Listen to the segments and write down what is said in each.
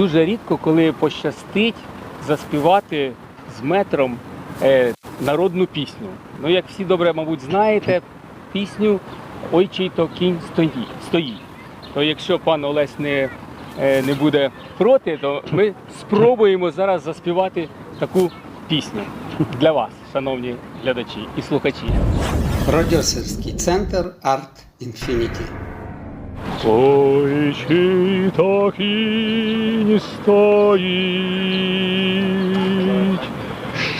дуже рідко, коли пощастить заспівати з метром е, народну пісню. Ну, як всі добре, мабуть, знаєте, пісню Ой, чий то кінь стоїть. То якщо пан Олесь не, е, не буде проти, то ми спробуємо зараз заспівати таку пісню для вас, шановні глядачі і слухачі. Продюсерський центр Art Infinity. Ой, чий то кінь стоїть,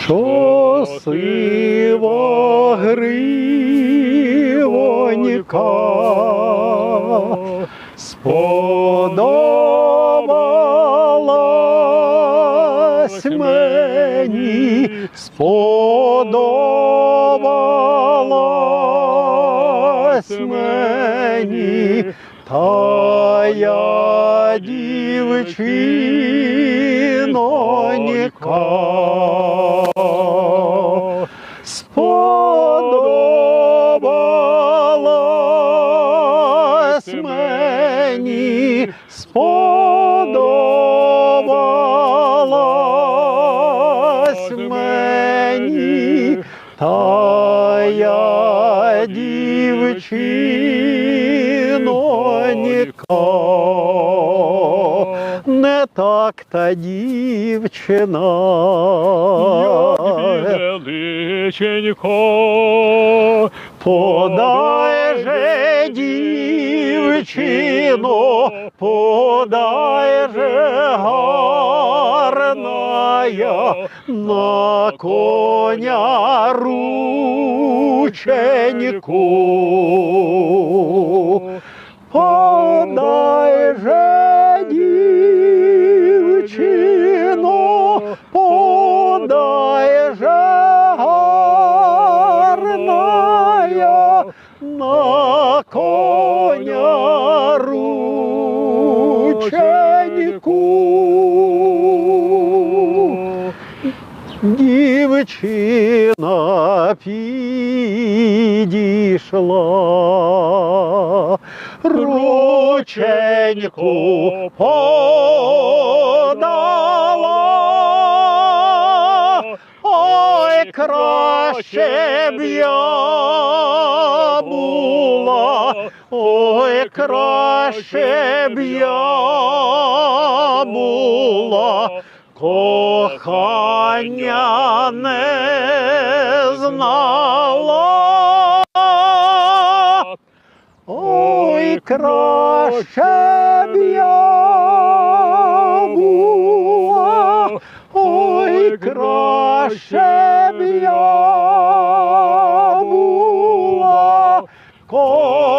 що сива гривонька сподобалась мені, сподобалась мені, та я дівчинонька. Сподобалась мені, сподобалась мені, та я дівчинонька. Не так та дівчина. величенько, подай же дівчино, подай же гарная на коня рученьку. Подай же дівчино, подай же гарная на коня рученьку. Дівчина підійшла, рученьку подала. Ой, краще б я була, ой, краще б я була, кохання не знала. Краще б я була, ой, краще б я була, кохання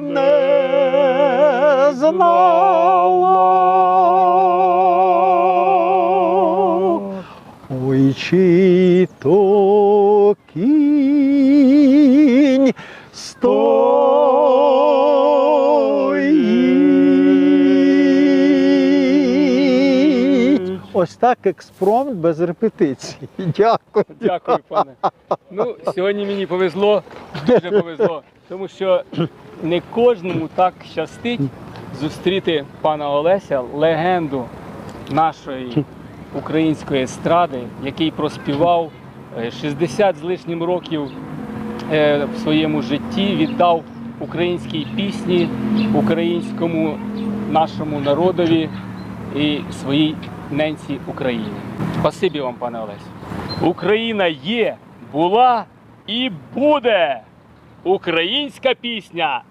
не знала. Ой, чи то Ось так експромт без репетиції. Дякую. Дякую, пане. Ну, сьогодні мені повезло, дуже повезло, тому що не кожному так щастить зустріти пана Олеся, легенду нашої української естради, який проспівав е, 60 з лишнім років е, в своєму житті, віддав українській пісні, українському нашому народові і своїй ненці Україні. Спасибі вам, пане Олесь. Україна є, була і буде. Українська пісня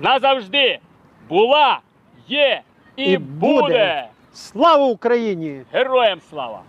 назавжди була, є і, І буде. буде. Слава Україні! Героям слава!